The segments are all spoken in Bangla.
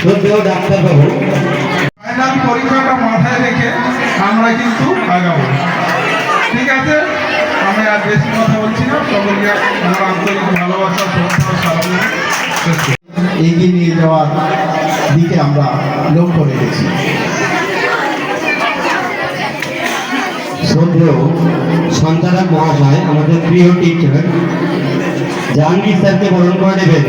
শ্রদ্ধেয় ডাক্তারবাবু। ফাইনাল পরীক্ষাটা মাথায় রেখে আমরা কিন্তু আগাবো। ঠিক আছে? আমি আর বেশি কথা বলছি না। সকলকে আমার আন্তরিক ভালোবাসা শ্রদ্ধা সালাম। এগিয়ে নিয়ে যাওয়ার দিকে আমরা লক্ষ্য রেখেছি। শ্রদ্ধেয় সঞ্চালক মহাশয় আমাদের প্রিয় টিচার জাহাঙ্গীর স্যারকে বরণ করে নেবেন।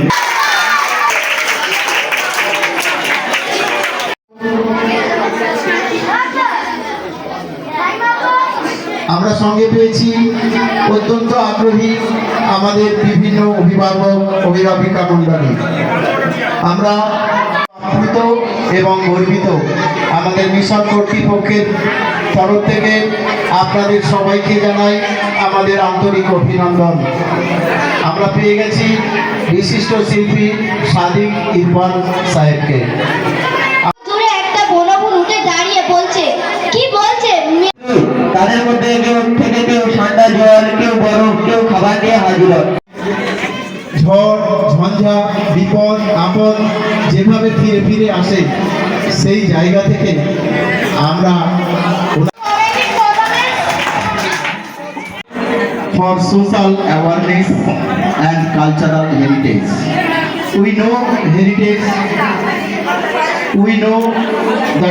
আমরা সঙ্গে পেয়েছি অত্যন্ত আগ্রহী আমাদের বিভিন্ন অভিভাবক, অভিভাবিকা মণ্ডলী। আমরা আপ্লুত এবং গর্বিত আমাদের মিশন কর্তৃপক্ষের তরফ থেকে আপনাদের সবাইকে জানাই আমাদের আন্তরিক অভিনন্দন। আমরা পেয়ে গেছি বিশিষ্ট শিল্পী সাদিক ইরফান সাহেবকে। যেভাবে ফিরে ফিরে আসে সেই জায়গা থেকে আমরা for social awareness and cultural heritage. We know heritage, we know that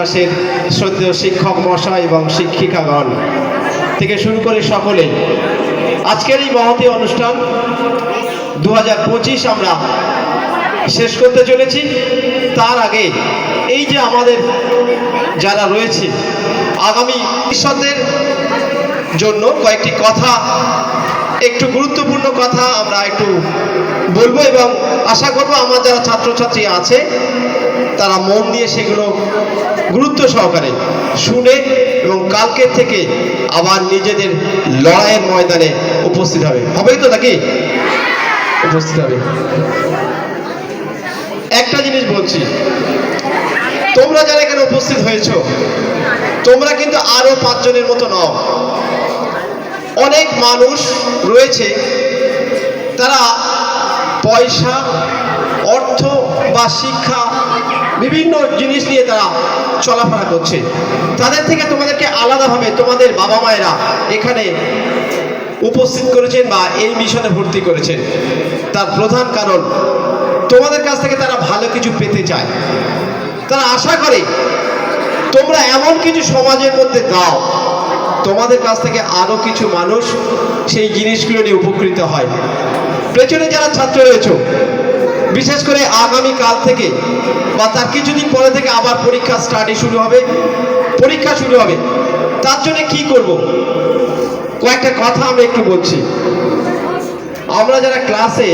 বিকাশের শ্রদ্ধেয় শিক্ষক মশাই এবং শিক্ষিকাগণ। থেকে শুরু করে সকলে, আজকের এই মহতী অনুষ্ঠান দু হাজার পঁচিশ আমরা শেষ করতে চলেছি। তার আগে এই যে আমাদের যারা রয়েছে, আগামী ভবিষ্যতের জন্য কয়েকটি কথা, একটু গুরুত্বপূর্ণ কথা আমরা একটু বলব এবং আশা করব আমার যারা ছাত্রছাত্রী আছে, তারা মন দিয়ে সেগুলো গুরুত্ব সহকারে শুনে এবং কালকের থেকে আবার নিজেদের লড়াইয়ের ময়দানে উপস্থিত হবে। হবেই তো নাকি? উপস্থিত হবে। একটা জিনিস বলছি, তোমরা যারা এখানে উপস্থিত হয়েছো, তোমরা কিন্তু আরও পাঁচজনের মতো নও। অনেক মানুষ রয়েছে, তারা পয়সা, অর্থ বা শিক্ষা বিভিন্ন জিনিস নিয়ে তারা চলাফেরা করছে। তাদের থেকে তোমাদেরকে আলাদাভাবে তোমাদের বাবা মায়েরা এখানে উপস্থিত করেছেন বা এই মিশনে ভর্তি করেছেন। তার প্রধান কারণ, তোমাদের কাছ থেকে তারা ভালো কিছু পেতে চায়। তারা আশা করে, তোমরা এমন কিছু সমাজের মধ্যে দাও, তোমাদের কাছ থেকে আরও কিছু মানুষ সেই জিনিসগুলো নিয়ে উপকৃত হয়। পেছনে যারা ছাত্র রয়েছে বিশেষ করে আগামী কাল থেকে বা তার কিছুদিন পরে থেকে আবার পরীক্ষা স্টাডি শুরু হবে। পরীক্ষা শুরু হবে। তার জন্য কি করব? কয়েকটা কথা আমরা একটু বলছি। আমরা যারা ক্লাসে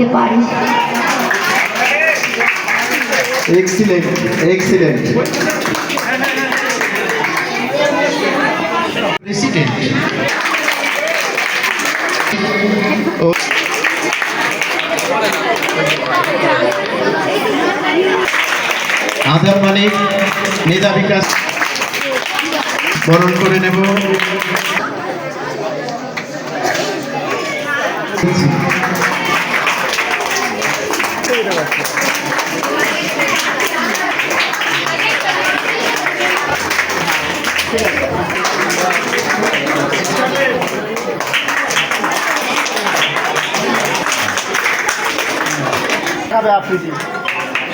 দিতে পারি এক্সিলেন্ট এক্সিলেন্ট আধার মানে মেধা বিকাশ বরণ করে নেব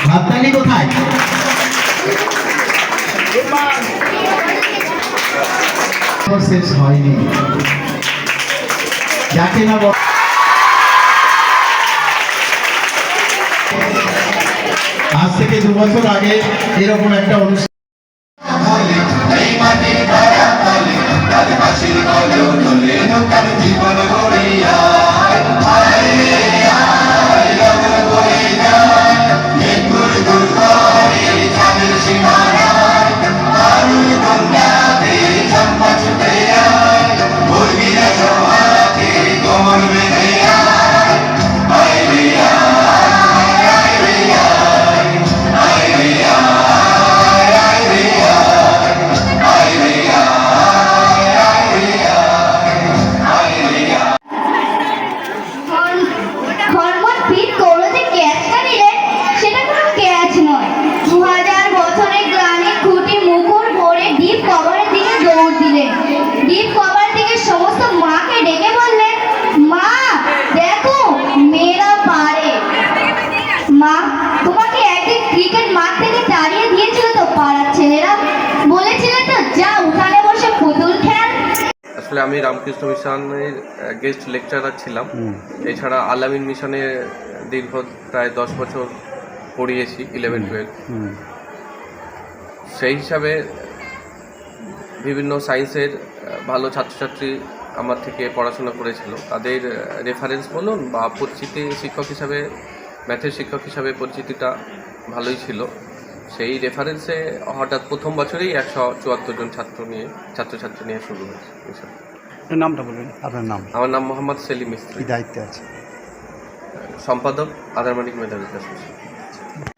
হাততালি কোথায়? শেষ হয়নি। যাকে না আজ থেকে দু বছর আগে এরকম একটা অনুষ্ঠান ডিপ কভার থেকে সমস্ত মাকে ডেকে বললেন মা দেখো মেয়েরা পারে। মা তোমাকে একদিন ক্রিকেট মাঠ থেকে তাড়িয়ে দিয়েছিল তো পাড়ার ছেলেরা? বলেছিলে তো যা উঠানে বসে পুতুল খেল। আসলে আমি রামকৃষ্ণ মিশনের গেস্ট লেকচারার ছিলাম। এছাড়া আলামিন মিশনে দীর্ঘ প্রায় দশ বছর পড়িয়েছি ইলেভেন টুয়েলভ সেই হিসাবে বিভিন্ন সায়েন্সের ভালো ছাত্রছাত্রী আমার থেকে পড়াশোনা করেছিল। তাদের রেফারেন্স বলুন বা পরিচিতি শিক্ষক হিসাবে ম্যাথের শিক্ষক হিসাবে পরিচিতিটা ভালোই ছিল। সেই রেফারেন্সে হঠাৎ প্রথম বছরেই একশো চুয়াত্তর জন ছাত্র নিয়ে ছাত্রছাত্রী নিয়ে শুরু হয়েছে। আপনার নামটা বলবেন আপনার নাম? আমার নাম মোহাম্মদ সেলিম মিস্ত্রি দায়িত্বে আছে সম্পাদক আদারমানিক মেধা বিকাশ মিশন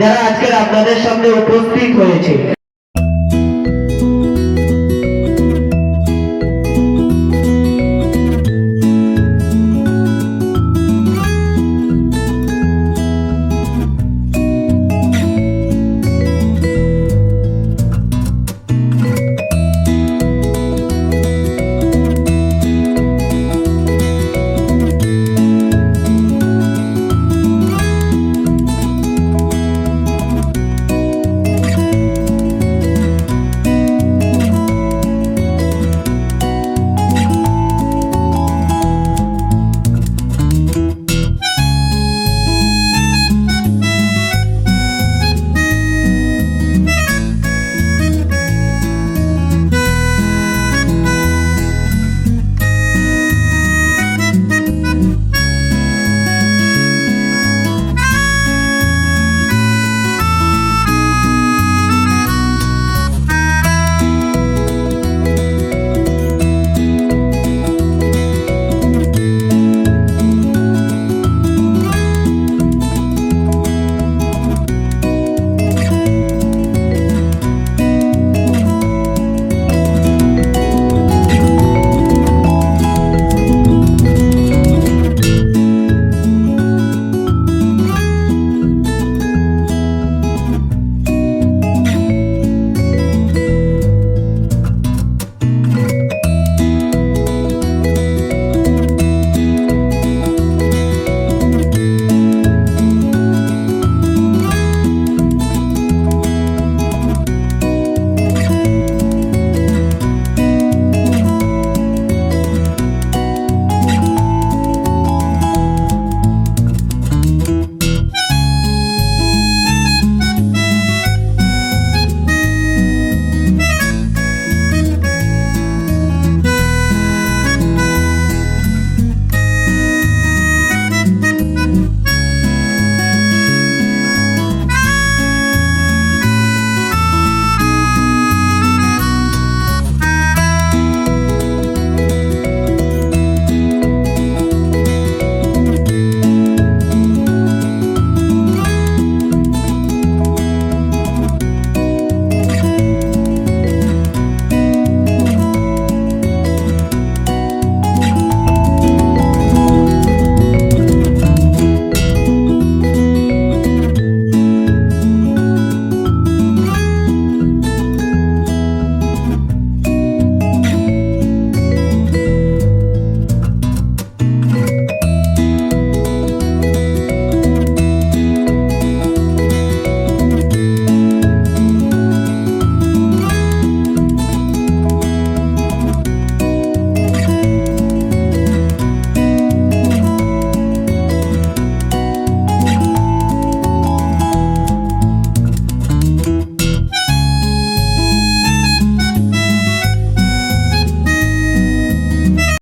যারা আজকের আপনাদের সামনে উপস্থিত হয়েছে।